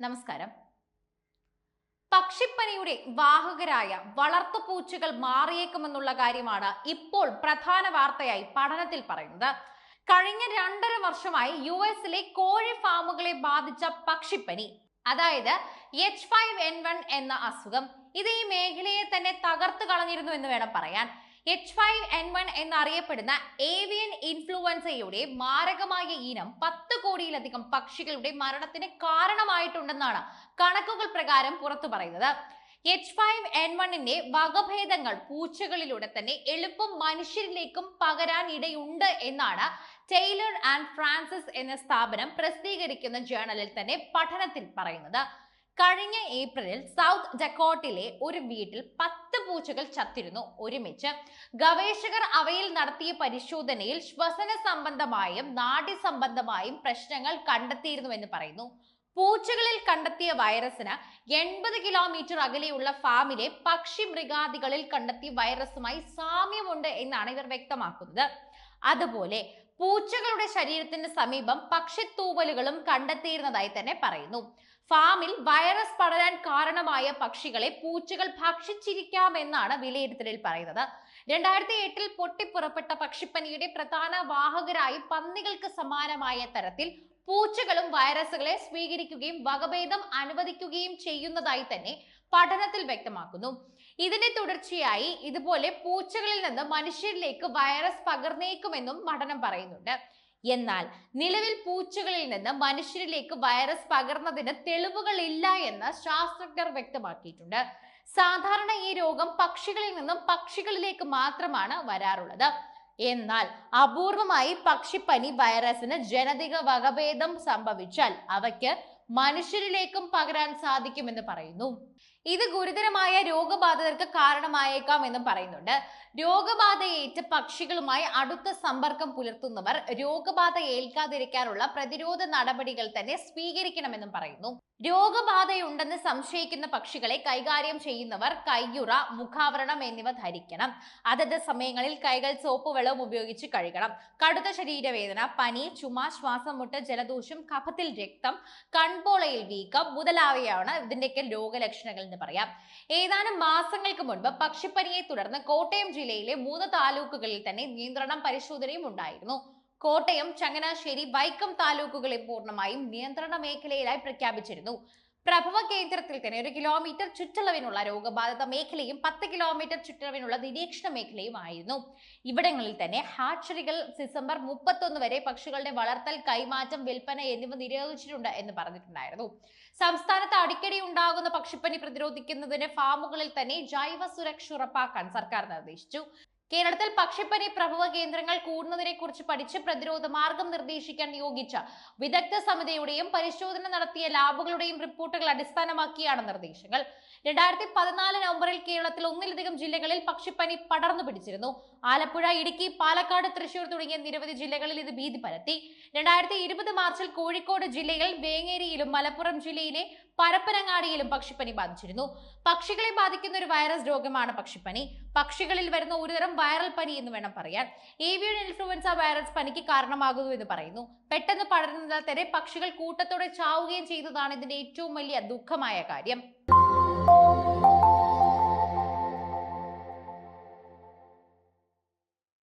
നമസ്കാരം. പക്ഷിപ്പനിയുടെ വാഹകരായ വളർത്തുപൂച്ചകൾ മാറിയേക്കുമെന്നുള്ള കാര്യമാണ് ഇപ്പോൾ പ്രധാന വാർത്തയായി പഠനത്തിൽ പറയുന്നത്. കഴിഞ്ഞ രണ്ടര വർഷമായി യു എസിലെ കോഴി ഫാമുകളെ ബാധിച്ച പക്ഷിപ്പനി അതായത് എച്ച് ഫൈവ് എൻ വൺ എന്ന അസുഖം ഇത് ഈ മേഖലയെ തന്നെ തകർത്ത് കളഞ്ഞിരുന്നു എന്ന് വേണം പറയാൻ. എച്ച് ഫൈവ് എൻ വൺ എന്നറിയപ്പെടുന്ന ഏവിയൻ ഇൻഫ്ലുവൻസയുടെ മാരകമായ ഇനം പത്ത് കോടിയിലധികം പക്ഷികളുടെ മരണത്തിന് കാരണമായിട്ടുണ്ടെന്നാണ് കണക്കുകൾ പ്രകാരം പുറത്തു പറയുന്നത്. എച്ച് ഫൈവ് എൻ വണ്ണിന്റെ വകഭേദങ്ങൾ പൂച്ചകളിലൂടെ തന്നെ എളുപ്പം മനുഷ്യരിലേക്കും പകരാൻ ഇടയുണ്ട് എന്നാണ് ടെയ്ലർ ആൻഡ് ഫ്രാൻസിസ് എന്ന സ്ഥാപനം പ്രസിദ്ധീകരിക്കുന്ന ജേണലിൽ തന്നെ പഠനത്തിൽ പറയുന്നത്. കഴിഞ്ഞ ഏപ്രിലിൽ സൗത്ത് ഡക്കോട്ടിലെ ഒരു വീട്ടിൽ പത്ത് പൂച്ചകൾ ചത്തിരുന്നു. ഒരുമിച്ച് ഗവേഷകർ അവയിൽ നടത്തിയ പരിശോധനയിൽ ശ്വസന സംബന്ധമായും നാഡി സംബന്ധമായും പ്രശ്നങ്ങൾ കണ്ടെത്തിയിരുന്നുവെന്ന് പറയുന്നു. പൂച്ചകളിൽ കണ്ടെത്തിയ വൈറസിന് എൺപത് കിലോമീറ്റർ അകലെയുള്ള ഫാമിലെ പക്ഷി മൃഗാദികളിൽ കണ്ടെത്തിയ വൈറസുമായി സാമ്യമുണ്ട് എന്നാണ് ഇവർ വ്യക്തമാക്കുന്നത്. അതുപോലെ പൂച്ചകളുടെ ശരീരത്തിന് സമീപം പക്ഷിത്തൂവലുകളും കണ്ടെത്തിയിരുന്നതായി തന്നെ പറയുന്നു. ഫാമിൽ വൈറസ് പടരാൻ കാരണമായ പക്ഷികളെ പൂച്ചകൾ ഭക്ഷിച്ചിരിക്കാമെന്നാണ് വിലയിരുത്തലിൽ പറയുന്നത്. രണ്ടായിരത്തി എട്ടിൽ പൊട്ടിപ്പുറപ്പെട്ട പക്ഷിപ്പനിയുടെ പ്രധാന വാഹകരായി പന്നികൾക്ക് സമാനമായ തരത്തിൽ പൂച്ചകളും വൈറസുകളെ സ്വീകരിക്കുകയും വകഭേദം അനുവദിക്കുകയും ചെയ്യുന്നതായി തന്നെ പഠനത്തിൽ വ്യക്തമാക്കുന്നു. ഇതിന്റെ തുടർച്ചയായി ഇതുപോലെ പൂച്ചകളിൽ നിന്ന് മനുഷ്യരിലേക്ക് വൈറസ് പകർന്നേക്കുമെന്നും പഠനം പറയുന്നുണ്ട്. എന്നാൽ നിലവിൽ പൂച്ചകളിൽ നിന്ന് മനുഷ്യരിലേക്ക് വൈറസ് പകർന്നതിന് തെളിവുകൾ ഇല്ല എന്ന് ശാസ്ത്രജ്ഞർ വ്യക്തമാക്കിയിട്ടുണ്ട്. സാധാരണ ഈ രോഗം പക്ഷികളിൽ നിന്നും പക്ഷികളിലേക്ക് മാത്രമാണ് വരാറുള്ളത്. എന്നാൽ അപൂർവമായി പക്ഷിപ്പനി വൈറസിന് ജനതിക വകഭേദം സംഭവിച്ചാൽ അവയ്ക്ക് മനുഷ്യരിലേക്കും പകരാൻ സാധിക്കുമെന്ന് പറയുന്നു. ഇത് ഗുരുതരമായ രോഗബാധിതർക്ക് കാരണമായേക്കാം എന്നും പറയുന്നുണ്ട്. രോഗബാധയേറ്റ് പക്ഷികളുമായി അടുത്ത സമ്പർക്കം പുലർത്തുന്നവർ രോഗബാധ ഏൽക്കാതിരിക്കാനുള്ള പ്രതിരോധ നടപടികൾ തന്നെ സ്വീകരിക്കണമെന്നും പറയുന്നു. രോഗബാധയുണ്ടെന്ന് സംശയിക്കുന്ന പക്ഷികളെ കൈകാര്യം ചെയ്യുന്നവർ കയ്യുറ മുഖാവരണം എന്നിവ ധരിക്കണം. അതത് സമയങ്ങളിൽ കൈകൾ സോപ്പ് വെള്ളവും ഉപയോഗിച്ച് കഴുകണം. കടുത്ത ശരീരവേദന പനി ചുമ ശ്വാസം മുട്ട ജലദോഷം കഫത്തിൽ രക്തം കൺപോളയിൽ വീക്കം മുതലായവയാണ് ഇതിന്റെയൊക്കെ രോഗലക്ഷണങ്ങൾ എന്ന് പറയാം. ഏതാനും മാസങ്ങൾക്ക് മുൻപ് പക്ഷിപ്പനിയെ തുടർന്ന് കോട്ടയം ജില്ലയിലെ മൂന്ന് താലൂക്കുകളിൽ തന്നെ നിയന്ത്രണം പരിശോധനയും ഉണ്ടായിരുന്നു. കോട്ടയം ചങ്ങനാശ്ശേരി വൈക്കം താലൂക്കുകളെ പൂർണമായും നിയന്ത്രണ മേഖലയിലായി പ്രഖ്യാപിച്ചിരുന്നു. പ്രഭവ കേന്ദ്രത്തിൽ തന്നെ ഒരു കിലോമീറ്റർ ചുറ്റളവിനുള്ള രോഗബാധിത മേഖലയും പത്ത് കിലോമീറ്റർ ചുറ്റളവിനുള്ള നിരീക്ഷണ മേഖലയും ആയിരുന്നു. ഇവിടങ്ങളിൽ തന്നെ ഹാച്ചറികൾ ഡിസംബർ മുപ്പത്തൊന്ന് വരെ പക്ഷികളുടെ വളർത്തൽ കൈമാറ്റം വിൽപ്പന എന്നിവ നിരോധിച്ചിട്ടുണ്ട് എന്ന് പറഞ്ഞിട്ടുണ്ടായിരുന്നു. സംസ്ഥാനത്ത് അടിക്കടി ഉണ്ടാകുന്ന പക്ഷിപ്പനി പ്രതിരോധിക്കുന്നതിന് ഫാമുകളിൽ തന്നെ ജൈവ സുരക്ഷ ഉറപ്പാക്കാൻ സർക്കാർ നിർദ്ദേശിച്ചു. കേരളത്തിൽ പക്ഷിപ്പനി പ്രഭവ കേന്ദ്രങ്ങൾ കൂടുന്നതിനെ കുറിച്ച് പഠിച്ച് പ്രതിരോധ മാർഗം നിർദ്ദേശിക്കാൻ നിയോഗിച്ച വിദഗ്ധ സമിതിയുടെയും പരിശോധന നടത്തിയ ലാബുകളുടെയും റിപ്പോർട്ടുകൾ അടിസ്ഥാനമാക്കിയാണ് നിർദ്ദേശങ്ങൾ. രണ്ടായിരത്തി പതിനാല് നവംബറിൽ കേരളത്തിൽ ഒന്നിലധികം ജില്ലകളിൽ പക്ഷിപ്പനി പടർന്നു പിടിച്ചിരുന്നു. ആലപ്പുഴ ഇടുക്കി പാലക്കാട് തൃശൂർ തുടങ്ങിയ നിരവധി ജില്ലകളിൽ ഇത് ഭീതി പരത്തി രണ്ടായിരത്തി ഇരുപത് മാർച്ചിൽ കോഴിക്കോട് ജില്ലയിൽ വേങ്ങേരിയിലും മലപ്പുറം ജില്ലയിലെ പരപ്പനങ്ങാടിയിലും പക്ഷിപ്പനി ബാധിച്ചിരുന്നു. പക്ഷികളെ ബാധിക്കുന്ന ഒരു വൈറസ് രോഗമാണ് പക്ഷിപ്പനി. പക്ഷികളിൽ വരുന്ന ഒരുതരം വൈറൽ പനി എന്ന് വേണം പറയാൻ. ഏവിയൻ ഇൻഫ്ലുവൻസ വൈറസ് പനിക്ക് കാരണമാകുന്നു എന്ന് പറയുന്നു. പെട്ടെന്ന് പടരുന്നതിനാൽ തന്നെ പക്ഷികൾ കൂട്ടത്തോടെ ചാവുകയും ചെയ്തതാണ് ഇതിന്റെ ഏറ്റവും വലിയ ദുഃഖമായ കാര്യം.